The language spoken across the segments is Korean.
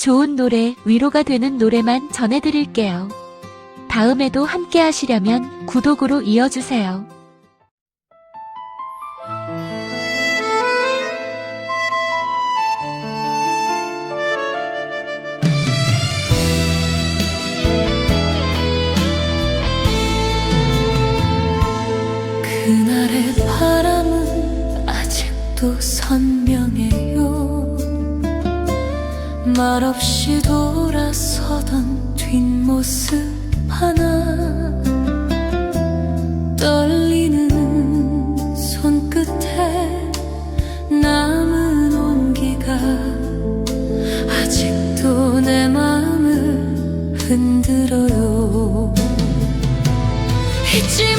좋은 노래, 위로가 되는 노래만 전해드릴게요. 다음에도 함께 하시려면 구독으로 이어주세요. 그날의 바람은 아직도 선명해요 말없이 돌아서던 뒷모습 하나 떨리는 손끝에 남은 온기가 아직도 내 마음을 흔들어요. 잊지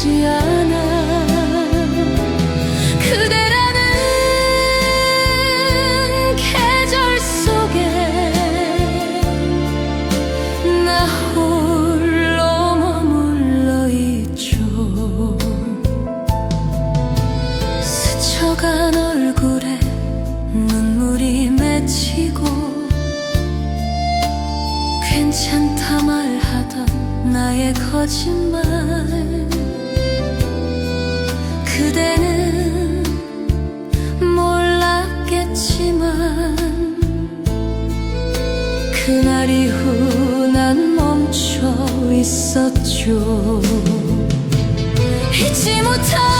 지워지지 않아 그대라는 계절 속에 나 홀로 머물러 있죠. 스쳐간 얼굴에 눈물이 맺히고 괜찮다 말하던 나의 거짓말 그대는 몰랐겠지만 그날 이후 난 멈춰 있었죠. 잊지 못할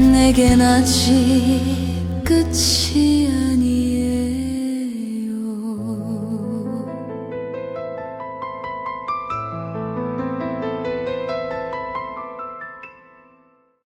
내겐 아직 끝이